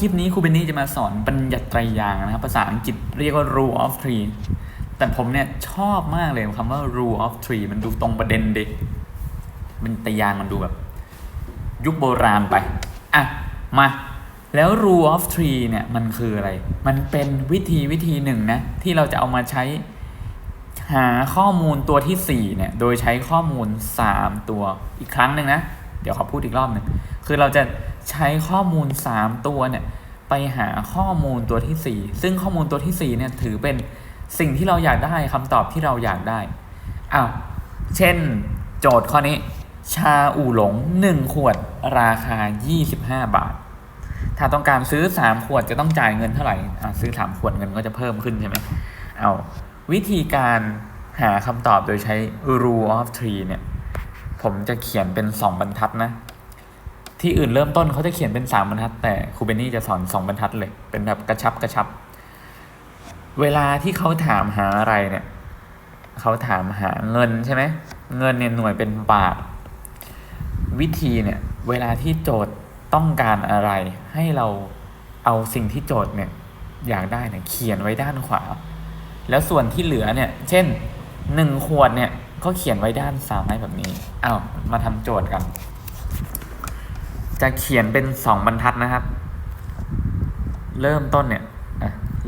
คลิปนี้ครูเบนนี่จะมาสอนบัญญัติไตรยางนะครับ ภาษาอังกฤษเรียกว่า rule of three แต่ผมเนี่ยชอบมากเลยคำว่า rule of three มันดูตรงประเด็นเด็กเป็นไตรยางมันดูแบบ ยุคโบราณไป อะ มา แล้ว rule of three เนี่ยมันคืออะไร มันเป็นวิธีวิธีหนึ่งนะ ที่เราจะเอามาใช้หาข้อมูลตัวที่ 4 เนี่ย โดยใช้ข้อมูล 3 ตัวอีกครั้งหนึ่งนะ เดี๋ยวขอพูดอีกรอบหนึ่งคือเราจะ ใช้ข้อมูล 3 ตัวเนี่ยไปหาข้อมูลตัวที่ 4 ซึ่งข้อมูลตัวที่4เนี่ยถือเป็นสิ่งที่เราอยากได้คำตอบที่เราอยากได้อ้าวเช่น โจทย์ข้อนี้ ชาอู่หลง 1 ขวดราคา 25 บาท ถ้าต้องการซื้อ 3 ขวดจะต้องจ่ายเงินเท่าไหร่อะซื้อ 3 ขวดเงินก็จะเพิ่มขึ้นใช่ไหมเอาวิธีการหาคำตอบโดยใช้ rule of three เนี่ย ผมจะเขียนเป็น 2 บรรทัดนะ ที่อื่นเริ่มต้นเขาจะเขียนเป็น3บรรทัด แต่ครูเบนนี่จะสอน2บรรทัดเลย เป็นแบบกระชับกระชับ เวลาที่เขาถามหาอะไรเนี่ยเขาถามหาเงินใช่ไหมเงินเนี่ยหน่วยเป็นบาท วิธีเนี่ยเวลาที่โจทย์ต้องการอะไร ให้เราเอาสิ่งที่โจทย์เนี่ยอยากได้เนี่ยเขียนไว้ด้านขวา แล้วส่วนที่เหลือเนี่ยเช่นหนึ่งขวดเนี่ยก็เขียนไว้ด้านซ้ายแบบนี้อ้าวมาทำโจทย์กัน จะเขียนเป็นสองบรรทัดนะครับ เริ่มต้นเนี่ย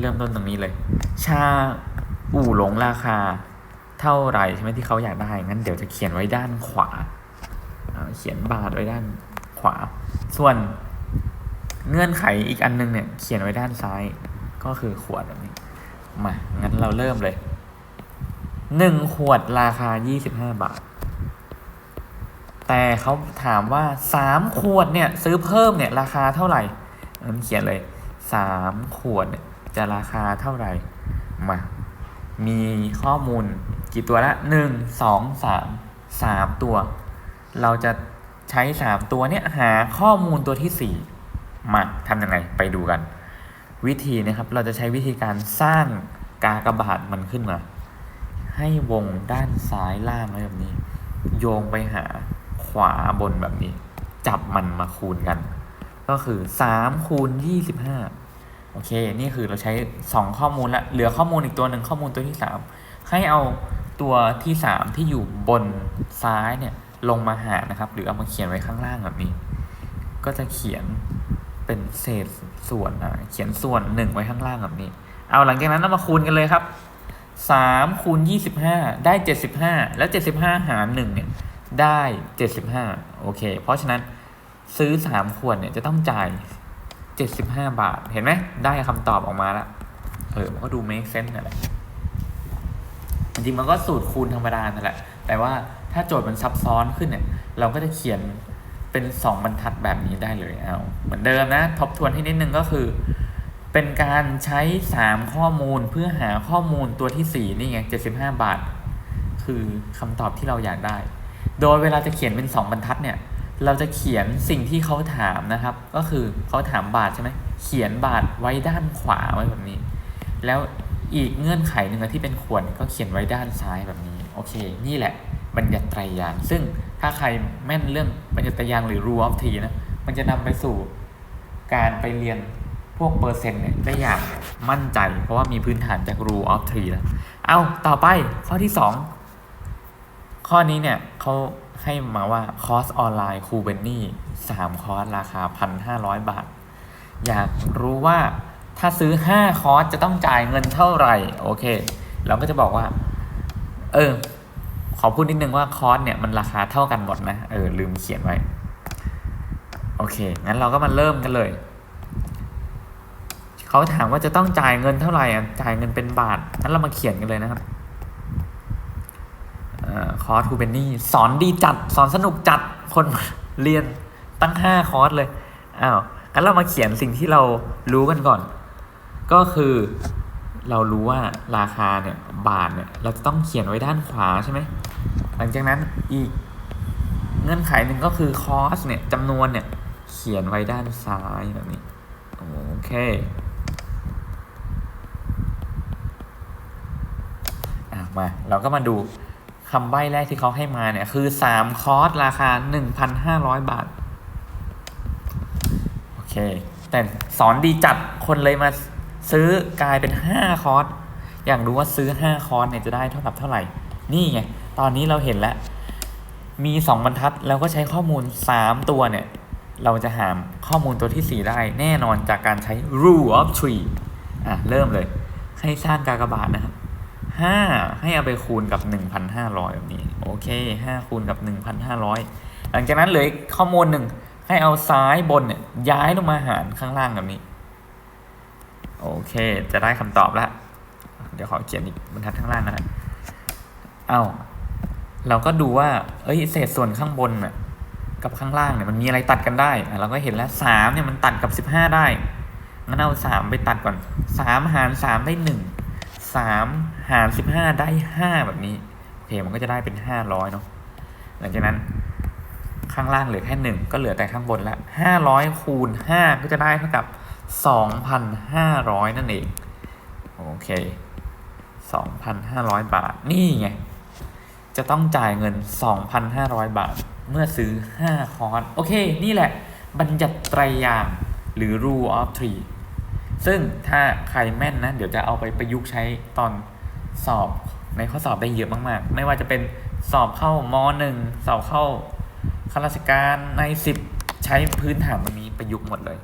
เริ่มต้นตรงนี้เลย ชาอู่หลงราคา เท่าไหร่ใช่ไหมที่เขาอยากได้งั้นเดี๋ยวจะเขียนไว้ด้านขวาเขียนบาทไว้ด้านขวา ส่วนเงื่อนไขอีกอันนึงเนี่ย เขียนไว้ด้านซ้าย ก็คือขวดแบบนี้ มางั้นเราเริ่มเลยหนึ่งขวดราคา25บาท แต่เขาถามว่าสามขวดเนี่ยซื้อเพิ่มเนี่ยราคาเท่าไหร่งั้นเขียนเลยสามขวดจะราคาเท่าไหร่มามีข้อมูลกี่ตัวละหนึ่งสองสามสามตัว เราจะใช้สามตัวเนี่ยหาข้อมูลตัวที่สี่มาทำยังไงไปดูกัน วิธีนะครับเราจะใช้วิธีการสร้างกากบาทมันขึ้นมา ให้วงด้านซ้ายล่างไว้แบบนี้ โยงไปหา ขวาบนแบบนี้ จับมันมาคูณกัน ก็คือ3คูณ25 โอเค นี่คือเราใช้ 2 ข้อมูลละเหลือข้อมูลอีกตัวหนึ่งข้อมูลตัวที่ 3 ให้เอาตัวที่ 3 ที่อยู่บนซ้ายเนี่ยลงมาหารนะครับ หรือเอามาเขียนไว้ข้างล่างแบบนี้ ก็จะเขียนเป็นเศษส่วนอะเขียนส่วนหนึ่งไว้ข้างล่างแบบนี้ เอาหลังจากนั้นเอามาคูณกันเลยครับสามคูณยี่สิบห้าได้เจ็ดสิบห้าแล้วเจ็ดสิบห้าหารหนึ่งเนี่ย ได้เจ็ดสิบห้าโอเค เพราะฉะนั้นซื้อสามขวดเนี่ยจะต้องจ่ายเจ็ดสิบห้าบาท เห็นไหม ได้คำตอบออกมาแล้ว เออ มันก็ดู make sense นั่นแหละ จริงมันก็สูตรคูณธรรมดานั่นแหละ แต่ว่าถ้าโจทย์มันซับซ้อนขึ้นเนี่ย เราก็จะเขียนเป็นสองบรรทัดแบบนี้ได้เลยเอา เหมือนเดิมนะ ทบทวนให้นิดนึงก็คือ เป็นการใช้ 3 ข้อมูลเพื่อหาข้อมูลตัวที่ 4 นี่ไง 75 บาท คือคำตอบที่เราอยากได้ โดยเวลาจะเขียนเป็น 2 บรรทัดเนี่ย เราจะเขียนสิ่งที่เขาถามนะครับ ก็คือเขาถามบาทใช่ไหมเขียนบาทไว้ด้านขวาไว้แบบนี้ แล้วอีกเงื่อนไขหนึ่งที่เป็นขวดก็เขียนไว้ด้านซ้ายแบบนี้ โอเค นี่แหละบัญญัติไตรยางค์ซึ่งถ้าใครแม่นเรื่องบัญญัติไตรยางค์หรือ rule of three นะ มันจะนำไปสู่การไปเรียนพวกเปอร์เซ็นต์เนี่ยได้อย่างมั่นใจ เพราะว่ามีพื้นฐานจาก rule of three แล้ว เอาต่อไปข้อที่ 2 ข้อนี้เนี่ย เขาให้มาว่าคอร์สออนไลน์ครูเบนนี่สามคอร์สราคา1,500บาท อยากรู้ว่าถ้าซื้อ5คอร์สจะต้องจ่ายเงินเท่าไหร่ โอเค เราก็จะบอกว่า เออ ขอพูดนิดนึงว่าคอร์สเนี่ยมันราคาเท่ากันหมดนะ เออ ลืมเขียนไว้ โอเค งั้นเราก็มาเริ่มกันเลย เขาถามว่าจะต้องจ่ายเงินเท่าไหร่อะจ่ายเงินเป็นบาท งั้นเรามาเขียนกันเลยนะครับ คอร์สคูเบนนี่สอนดีจัด สอนสนุกจัดคนเรียนตั้งห้าคอร์สเลยอ้าวงั้นเรามาเขียนสิ่งที่เรารู้กันก่อน ก็คือเรารู้ว่าราคาเนี่ยบาทเนี่ยเราจะต้องเขียนไว้ด้านขวาใช่ไหมหลังจากนั้นอีกเงื่อนไขหนึ่งก็คือคอสเนี่ยจำนวนเนี่ยเขียนไว้ด้านซ้ายแบบนี้โอเคอะมาเราก็มาดู คำใบ้แรกที่เขาให้มาเนี่ย คือ3คอร์สราคา1,500บาท โอเค แต่สอนดีจัดคนเลยมาซื้อกลายเป็นห้าคอร์สอยากรู้ว่าซื้อห้าคอร์สเนี่ยจะได้เท่ากับเท่าไหร่ นี่ไง ตอนนี้เราเห็นแล้ว มีสองบรรทัดแล้วก็ใช้ข้อมูลสามตัวเนี่ย เราจะหาข้อมูลตัวที่สี่ได้แน่นอนจากการใช้ rule of three อะ เริ่มเลย ให้สร้างกากบาทนะครับ ห้าให้เอาไปคูณกับหนึ่งพันห้าร้อยแบบนี้โอเคห้าคูณกับหนึ่งพันห้าร้อยหลังจากนั้นเหลืออีกข้อมูลหนึ่งให้เอาซ้ายบนเนี่ยย้ายลงมาหารข้างล่างแบบนี้ โอเค จะได้คำตอบแล้ว เดี๋ยวขอเขียนอีกบรรทัดข้างล่างนะครับเอาเราก็ดูว่า เอ้ยเศษส่วนข้างบนน่ะกับข้างล่างเนี่ยมันมีอะไรตัดกันได้ เราก็เห็นแล้วสามเนี่ยมันตัดกับสิบห้าได้งั้นเอาสามไปตัดก่อนสามหารสามได้หนึ่ง สามหารสิบห้าได้ห้าแบบนี้ โอเค มันก็จะได้เป็นห้าร้อยเนาะ หลังจากนั้นข้างล่างเหลือแค่หนึ่งก็เหลือแต่ข้างบนละห้าร้อยคูณห้าก็จะได้เท่ากับสองพันห้าร้อยนั่นเอง โอเคสองพันห้าร้อยบาท นี่ไง จะต้องจ่ายเงิน2,500บาท เมื่อซื้อ5คอร์ส โอเค นี่แหละ บัญญัติไตรยางหรือ rule of three ซึ่งถ้าใครแม่นนะ เดี๋ยวจะเอาไปประยุกต์ใช้ตอนสอบในข้อสอบได้เยอะมากๆ ไม่ว่าจะเป็นสอบเข้ามหนึ่งสอบเข้าข้าราชการใน10ใช้พื้นฐานตรงนี้ประยุกต์หมดเลย